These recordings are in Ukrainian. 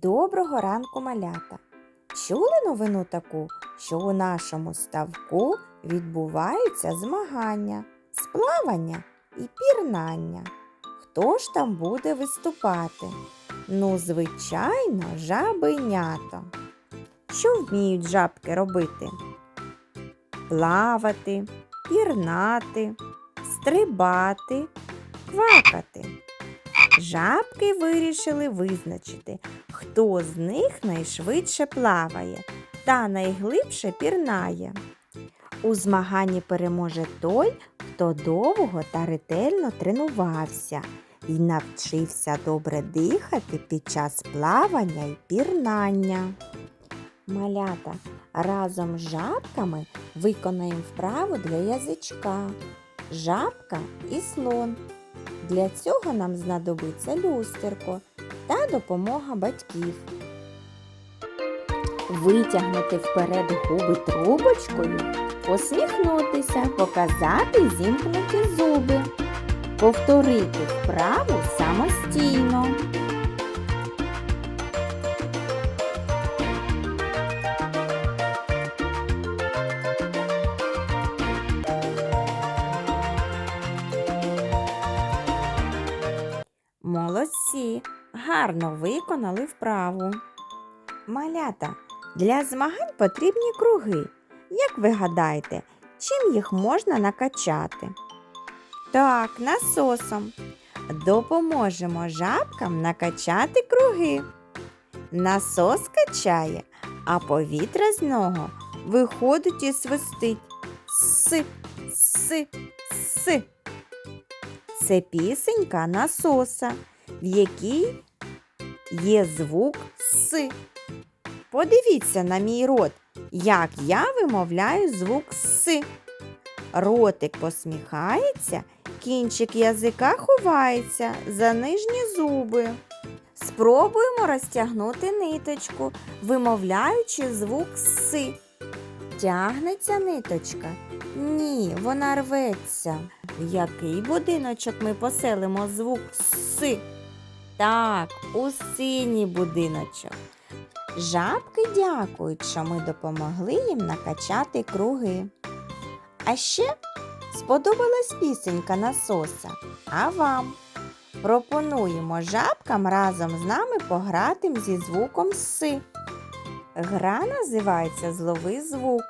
Доброго ранку, малята! Чули новину таку, що у нашому ставку відбуваються змагання, сплавання і пірнання. Хто ж там буде виступати? Ну, звичайно, жабенята. Що вміють жабки робити? Плавати, пірнати, стрибати, квакати. Жабки вирішили визначити, хто з них найшвидше плаває та найглибше пірнає. У змаганні переможе той, хто довго та ретельно тренувався і навчився добре дихати під час плавання й пірнання. Малята разом з жабками виконаємо вправу для язичка. Жабка і слон. Для цього нам знадобиться люстерко та допомога батьків. Витягнути вперед губи трубочкою, посміхнутися, показати зімкнуті зуби, повторити вправу самостійно. Молодці, гарно виконали вправу. Малята, для змагань потрібні круги. Як ви гадаєте, чим їх можна накачати? Так, насосом. Допоможемо жабкам накачати круги. Насос качає, а повітря з нього виходить і свистить. Си, си, си. Це пісенька насоса, в якій є звук С. Подивіться на мій рот, як я вимовляю звук С. Ротик посміхається, кінчик язика ховається за нижні зуби. Спробуємо розтягнути ниточку, вимовляючи звук С. Тягнеться ниточка? Ні, вона рветься. В який будиночок ми поселимо звук С? Так, у синій будиночок. Жабки дякують, що ми допомогли їм накачати круги. А ще сподобалась пісенька насоса. А вам? Пропонуємо жабкам разом з нами пограти зі звуком С. Гра називається Злови звук.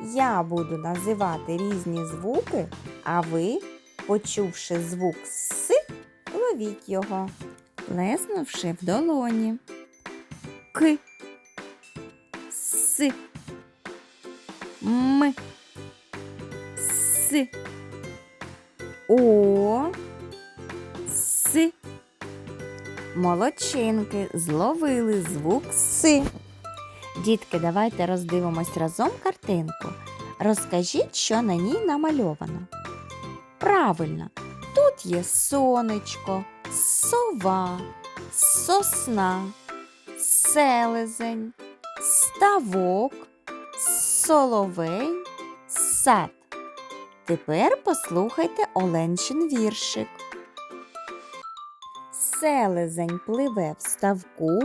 Я буду називати різні звуки, а ви, почувши звук С, ловіть його, плеснувши в долоні. К. С. М. С. О. С. Молодчинки зловили звук С. Дітки, давайте роздивимось разом картинку. Розкажіть, що на ній намальовано. Правильно, тут є сонечко, сова, сосна, селезень, ставок, соловей, сад. Тепер послухайте Оленчин віршик. Селезень пливе в ставку,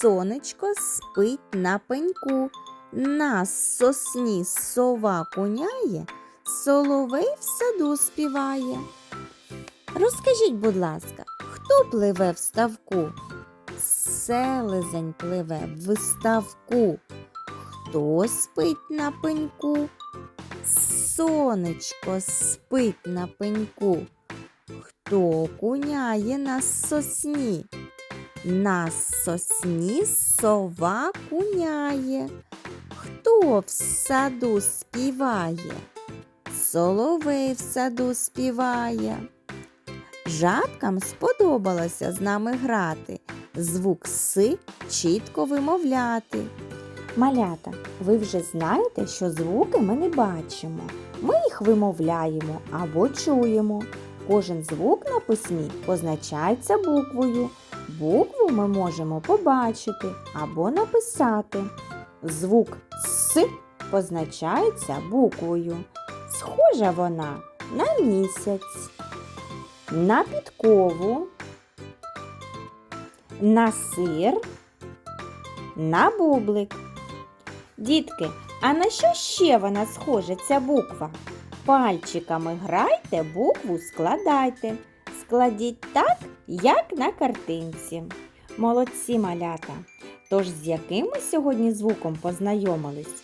сонечко спить на пеньку. На сосні сова куняє, соловей в саду співає. Розкажіть, будь ласка, хто пливе в ставку? Селезень пливе в ставку. Хто спить на пеньку? Сонечко спить на пеньку. Хто куняє на сосні? На сосні сова куняє. Хто в саду співає? Соловей в саду співає. Жабкам сподобалося з нами грати, звук С чітко вимовляти. Малята, ви вже знаєте, що звуки ми не бачимо. Ми їх вимовляємо або чуємо. Кожен звук на письмі позначається буквою. Букву ми можемо побачити або написати. Звук С позначається буквою. Схожа вона на місяць, на підкову, на сир на бублик. Дітки, а на що ще вона схожа ця буква? Пальчиками грайте, букву складайте. Складіть так, як на картинці. Молодці малята. Тож з яким ми сьогодні звуком познайомились?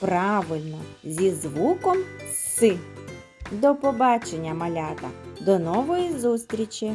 Правильно, зі звуком С. До побачення, малята. До нової зустрічі!